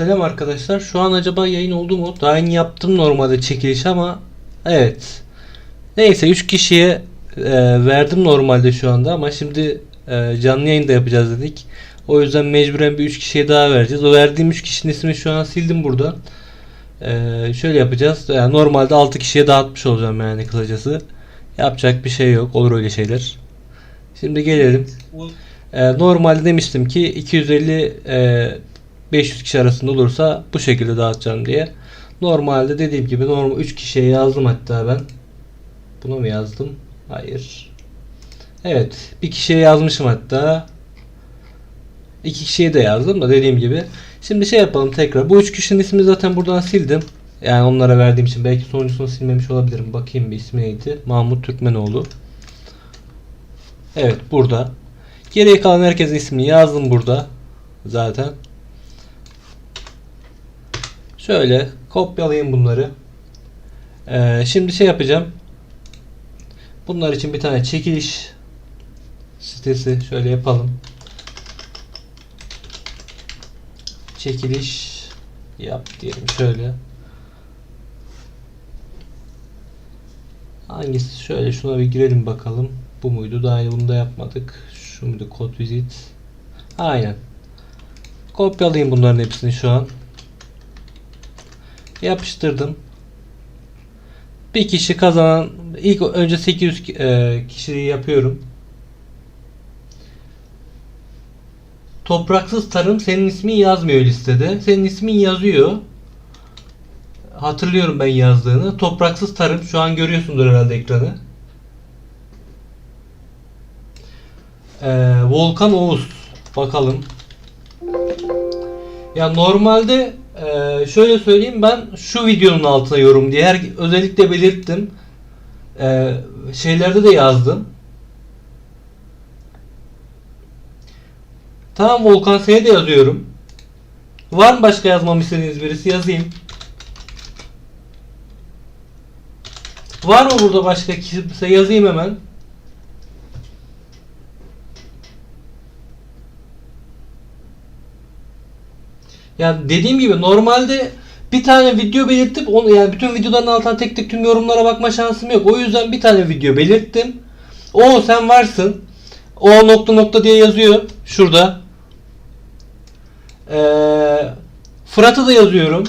Selam arkadaşlar. Şu an acaba yayın oldu mu? Daha yeni yaptım normalde çekiliş ama evet. Neyse 3 kişiye e, verdim normalde şu anda ama şimdi e, canlı yayında yapacağız dedik. O yüzden mecburen bir 3 kişiye daha vereceğiz. O verdiğim 3 kişinin ismini şu an sildim burada. E, şöyle yapacağız. Yani normalde 6 kişiye dağıtmış olacağım yani kısacası. Yapacak bir şey yok. Olur öyle şeyler. Şimdi gelelim. E, normalde demiştim ki 250 e, 500 kişi arasında olursa bu şekilde dağıtacağım diye. Normalde dediğim gibi normal 3 kişiye yazdım hatta ben. Bunu mu yazdım? Hayır. Evet, bir kişiye yazmışım hatta. İki kişiye de yazdım da dediğim gibi. Şimdi şey yapalım tekrar. Bu üç kişinin ismini zaten buradan sildim. Yani onlara verdiğim için belki sonuncusunu silmemiş olabilirim. Bakayım bir ismi neydi? Mahmut Türkmenoğlu. Evet burada. Geriye kalan herkesin ismini yazdım burada. Zaten. Şöyle kopyalayayım bunları. Ee, şimdi şey yapacağım. Bunlar için bir tane çekiliş sitesi şöyle yapalım. Çekiliş yap diyelim şöyle. Hangisi? Şöyle şuna bir girelim bakalım. Bu muydu? Daha yeni bunu da yapmadık. Şu muydu? Code visit. Aynen. Kopyalayayım bunların hepsini şu an. Yapıştırdım. Bir kişi kazanan ilk önce 800 e, kişiyi yapıyorum. Topraksız tarım senin ismin yazmıyor listede. Senin ismin yazıyor. Hatırlıyorum ben yazdığını. Topraksız tarım şu an görüyorsundur herhalde ekranı. Ee, Volkan Oğuz. Bakalım. Ya normalde e, şöyle söyleyeyim ben şu videonun altına yorum diye her, özellikle belirttim. E, şeylerde de yazdım. Tamam Volkan seni de yazıyorum. Var mı başka yazmamı istediğiniz birisi? Yazayım. Var mı burada başka kimse? Yazayım hemen. Yani dediğim gibi normalde bir tane video belirtip onu yani bütün videoların altına tek tek tüm yorumlara bakma şansım yok. O yüzden bir tane video belirttim. O sen varsın. O nokta nokta diye yazıyor şurada. Ee, Fırat'ı da yazıyorum.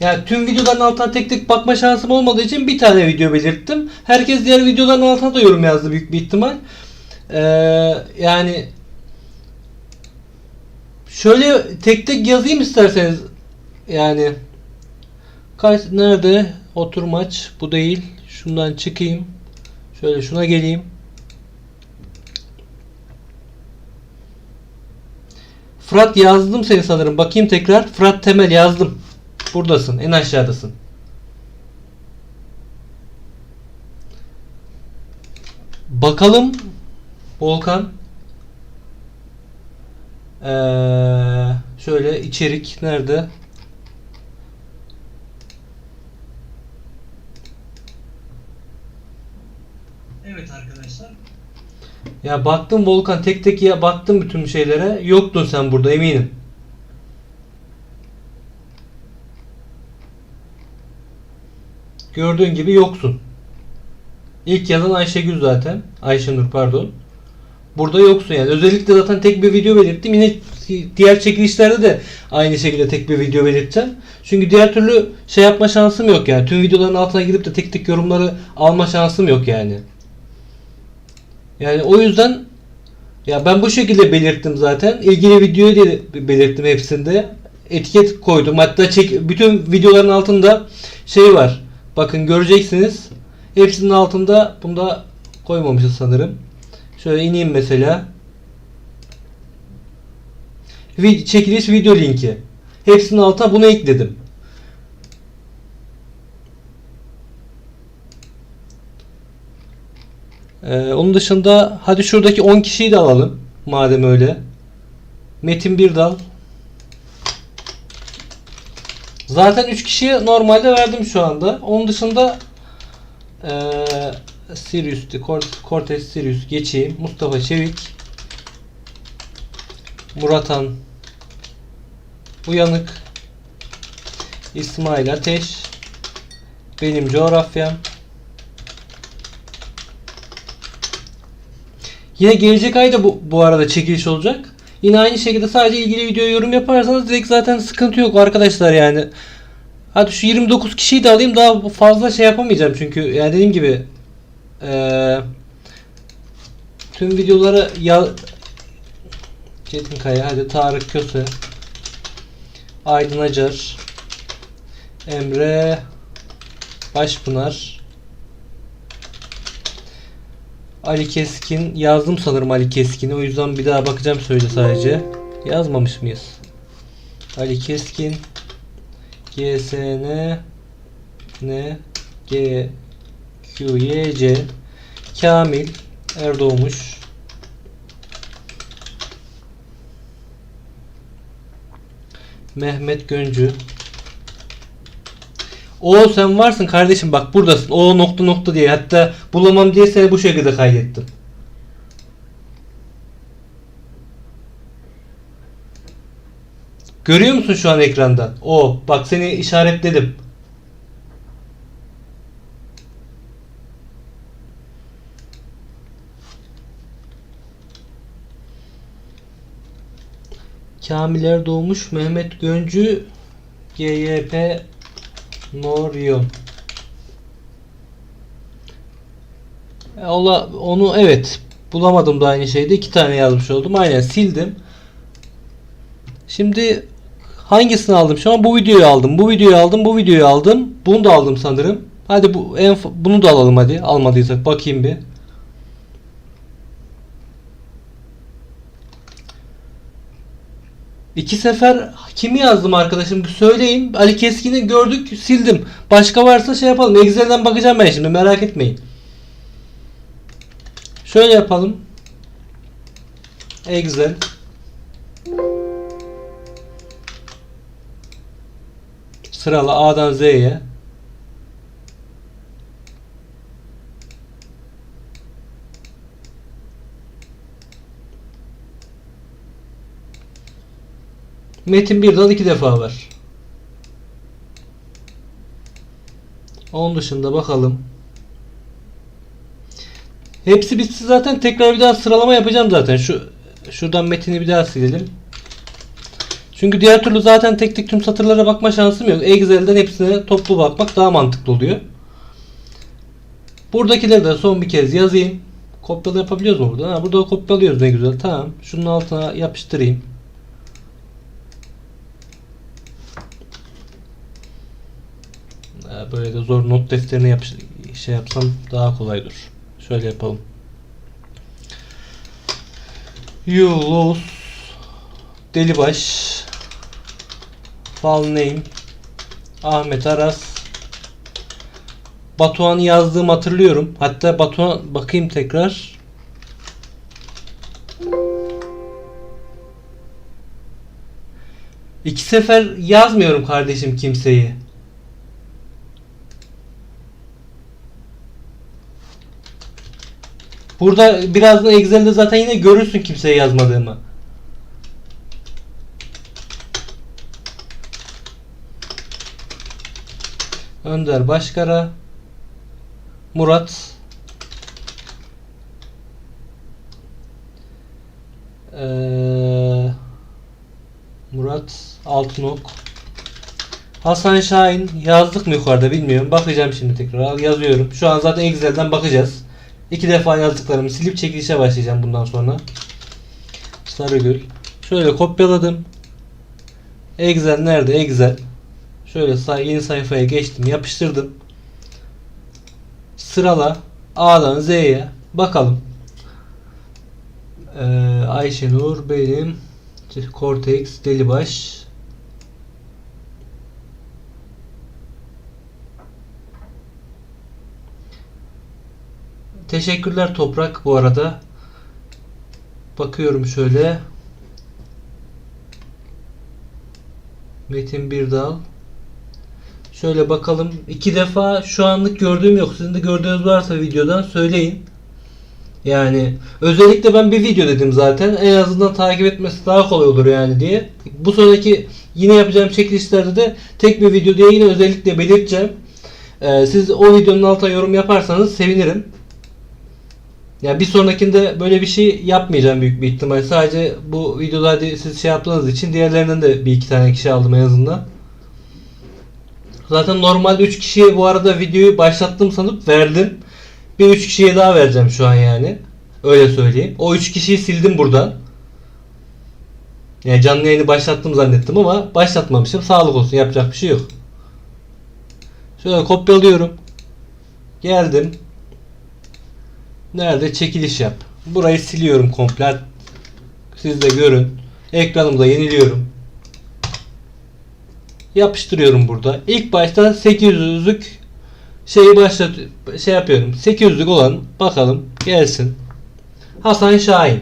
Yani tüm videoların altına tek tek bakma şansım olmadığı için bir tane video belirttim. Herkes diğer videoların altına da yorum yazdı büyük bir ihtimal. Ee, yani Şöyle tek tek yazayım isterseniz. Yani kaç nerede oturmaç bu değil. Şundan çıkayım. Şöyle şuna geleyim. Fırat yazdım seni sanırım. Bakayım tekrar. Fırat Temel yazdım. Buradasın. En aşağıdasın. Bakalım Volkan. Ee, şöyle içerik nerede? Evet arkadaşlar. Ya baktım Volkan tek tek ya baktım bütün şeylere. Yoktun sen burada eminim. Gördüğün gibi yoksun. İlk yazan Ayşegül zaten. Ayşenur pardon. Burada yoksun yani. Özellikle zaten tek bir video belirttim. Yine diğer çekilişlerde de aynı şekilde tek bir video belirteceğim. Çünkü diğer türlü şey yapma şansım yok yani. Tüm videoların altına girip de tek tek yorumları alma şansım yok yani. Yani o yüzden ya ben bu şekilde belirttim zaten. İlgili videoyu diye belirttim hepsinde. Etiket koydum. Hatta çek bütün videoların altında şey var. Bakın göreceksiniz. Hepsinin altında bunda koymamışız sanırım. Şöyle ineyim mesela. Çekiliş video linki. Hepsinin altına bunu ekledim. Ee, onun dışında hadi şuradaki 10 kişiyi de alalım. Madem öyle. Metin Birdal. Zaten 3 kişiye normalde verdim şu anda. Onun dışında ee, Sirius'tu. Cort- Cortez Sirius geçeyim. Mustafa Çevik. Muratan Uyanık. İsmail Ateş. Benim coğrafyam. Yine gelecek ayda bu, bu arada çekiliş olacak. Yine aynı şekilde sadece ilgili videoya yorum yaparsanız direkt zaten sıkıntı yok arkadaşlar yani. Hadi şu 29 kişiyi de alayım daha fazla şey yapamayacağım çünkü yani dediğim gibi eee tüm videoları ya Çetin Kaya hadi Tarık Köse Aydın Acar Emre Başpınar Ali Keskin yazdım sanırım Ali Keskin'i o yüzden bir daha bakacağım söyle sadece. Yazmamış mıyız? Ali Keskin GSN N G Q Y C Kamil Erdoğmuş Mehmet Göncü O sen varsın kardeşim bak buradasın. O nokta nokta diye. Hatta bulamam diye seni bu şekilde kaydettim. Görüyor musun şu an ekranda? O. Bak seni işaretledim. Kamil Erdoğmuş, Mehmet Göncü, GYP Noryon. E, Ola, onu evet bulamadım da aynı şeyde iki tane yazmış oldum. Aynen sildim. Şimdi hangisini aldım? Şu an bu videoyu aldım. Bu videoyu aldım. Bu videoyu aldım. Bunu da aldım sanırım. Hadi bu en bunu da alalım hadi. Almadıysak bakayım bir. İki sefer kimi yazdım arkadaşım söyleyin. Ali Keskin'i gördük sildim. Başka varsa şey yapalım. Excel'den bakacağım ben şimdi merak etmeyin. Şöyle yapalım. Excel. Sırala A'dan Z'ye. Metin bir dal iki defa var. Onun dışında bakalım. Hepsi bitsin zaten tekrar bir daha sıralama yapacağım zaten. Şu şuradan metini bir daha silelim. Çünkü diğer türlü zaten tek tek tüm satırlara bakma şansım yok. Excel'den hepsine toplu bakmak daha mantıklı oluyor. Buradakileri de son bir kez yazayım. Kopyala yapabiliyoruz mu burada? Ha, burada kopyalıyoruz ne güzel. Tamam. Şunun altına yapıştırayım. Böyle de zor not defterine yapış şey yapsam daha kolay olur. Şöyle yapalım. Yunus Delibaş Fal name Ahmet Aras Batuhan'ı yazdığımı hatırlıyorum. Hatta Batuhan bakayım tekrar. İki sefer yazmıyorum kardeşim kimseyi. Burada birazdan Excel'de zaten yine görürsün kimseye yazmadığımı. Önder Başkara Murat Ee, Murat Altınok Hasan Şahin yazdık mı yukarıda bilmiyorum. Bakacağım şimdi tekrar. Yazıyorum. Şu an zaten Excel'den bakacağız. İki defa yazdıklarımı silip çekilişe başlayacağım bundan sonra. Sarıgül. Şöyle kopyaladım. Excel nerede? Excel. Şöyle say yeni sayfaya geçtim. Yapıştırdım. Sırala. A'dan Z'ye. Bakalım. Ee, Ayşenur benim. Cortex Delibaş. Teşekkürler Toprak bu arada. Bakıyorum şöyle. Metin Birdal. Şöyle bakalım. iki defa şu anlık gördüğüm yok. Sizin de gördüğünüz varsa videodan söyleyin. Yani özellikle ben bir video dedim zaten. En azından takip etmesi daha kolay olur yani diye. Bu sonraki yine yapacağım çekilişlerde de tek bir video diye yine özellikle belirteceğim. Ee, siz o videonun altına yorum yaparsanız sevinirim. Ya bir sonrakinde böyle bir şey yapmayacağım büyük bir ihtimal. Sadece bu videoda hadi siz şey yaptığınız için diğerlerinden de bir iki tane kişi aldım en azından. Zaten normalde 3 kişiye bu arada videoyu başlattım sanıp verdim. Bir 3 kişiye daha vereceğim şu an yani. Öyle söyleyeyim. O 3 kişiyi sildim buradan. Yani canlı yayını başlattım zannettim ama başlatmamışım. Sağlık olsun yapacak bir şey yok. Şöyle kopyalıyorum. Geldim. Nerede çekiliş yap. Burayı siliyorum komple. Siz de görün. Ekranımda yeniliyorum. Yapıştırıyorum burada. İlk başta 800'lük şeyi başlat şey yapıyorum. 800'lük olan bakalım gelsin. Hasan Şahin.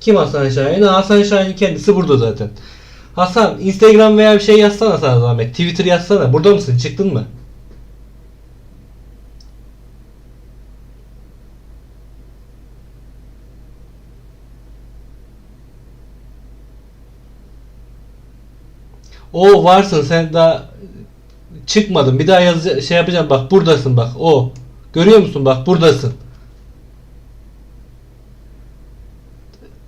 Kim Hasan Şahin? Ha, Hasan Şahin kendisi burada zaten. Hasan Instagram veya bir şey yazsana sana zahmet. Twitter yazsana. Burada mısın? Çıktın mı? O varsın sen daha çıkmadın. Bir daha yaz şey yapacağım. Bak buradasın bak. O. Görüyor musun? Bak buradasın.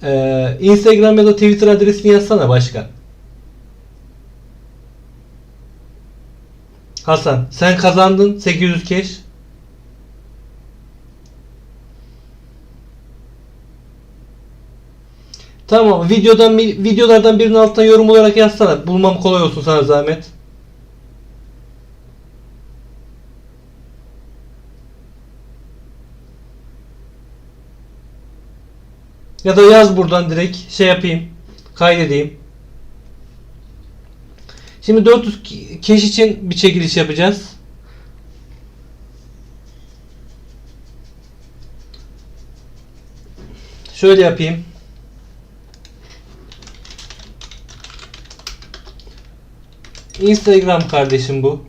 Ee, Instagram ya da Twitter adresini yazsana başka. Hasan sen kazandın 800 keş. Tamam videodan videolardan birinin altına yorum olarak yazsana. Bulmam kolay olsun sana zahmet. Ya da yaz buradan direkt şey yapayım. Kaydedeyim. Şimdi 400 ki- keş için bir çekiliş yapacağız. Şöyle yapayım. Instagram kardeşim bu.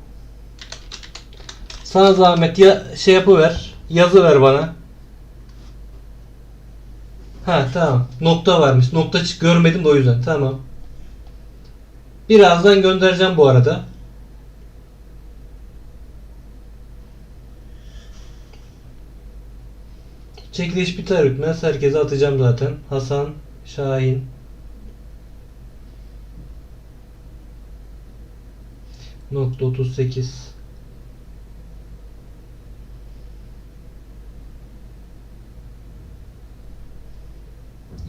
Sana zahmet ya şey yapıver. Yazı ver bana. Ha tamam. Nokta varmış. Nokta çık görmedim de o yüzden. Tamam. Birazdan göndereceğim bu arada. Çekiliş biter bitmez herkese atacağım zaten. Hasan Şahin nokta 38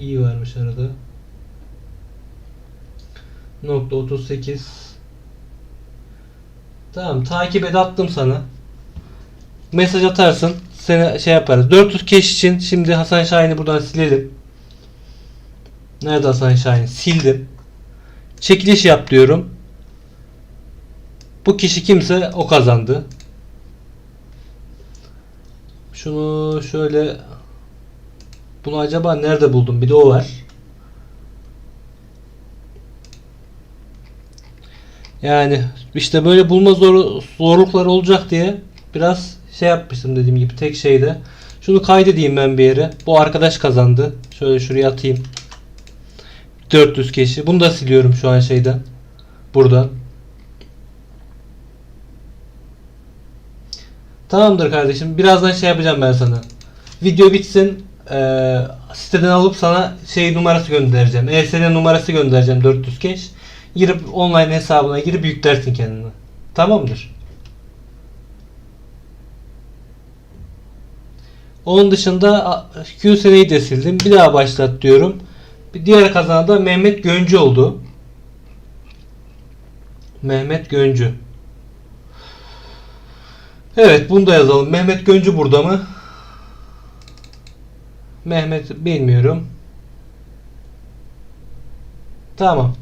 iyi varmış arada. nokta 38 tamam takip et attım sana. Mesaj atarsın seni şey yaparız. 400 keş için şimdi Hasan Şahin'i buradan silelim. Nerede Hasan Şahin? Sildim. Çekiliş yap diyorum bu kişi kimse o kazandı. Şunu şöyle bunu acaba nerede buldum? Bir de o var. Yani işte böyle bulma zor, zorluklar olacak diye biraz şey yapmıştım dediğim gibi tek şeyde. Şunu kaydedeyim ben bir yere. Bu arkadaş kazandı. Şöyle şuraya atayım. 400 kişi. Bunu da siliyorum şu an şeyden. Buradan. Tamamdır kardeşim. Birazdan şey yapacağım ben sana. Video bitsin. Ee, siteden alıp sana şey numarası göndereceğim. ESN numarası göndereceğim 400 keş. Girip online hesabına girip yüklersin kendini. Tamamdır. Onun dışında a, QSN'yi de sildim. Bir daha başlat diyorum. Bir diğer kazanan da Mehmet Göncü oldu. Mehmet Göncü. Evet bunu da yazalım. Mehmet Göncü burada mı? Mehmet bilmiyorum. Tamam.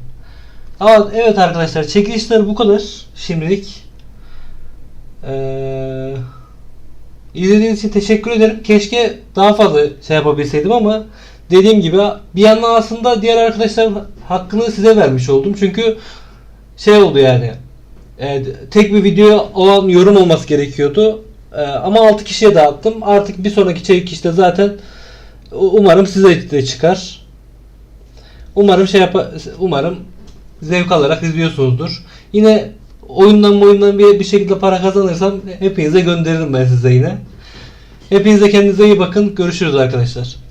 Ama evet arkadaşlar çekilişler bu kadar şimdilik. Ee, izlediğiniz için teşekkür ederim. Keşke daha fazla şey yapabilseydim ama dediğim gibi bir yandan aslında diğer arkadaşların hakkını size vermiş oldum. Çünkü şey oldu yani e, tek bir video olan yorum olması gerekiyordu. E, ama 6 kişiye dağıttım. Artık bir sonraki çekilişte zaten Umarım size de çıkar. Umarım şey yap umarım zevk alarak izliyorsunuzdur. Yine oyundan oyundan bir, bir şekilde para kazanırsam hepinize gönderirim ben size yine. Hepinize kendinize iyi bakın. Görüşürüz arkadaşlar.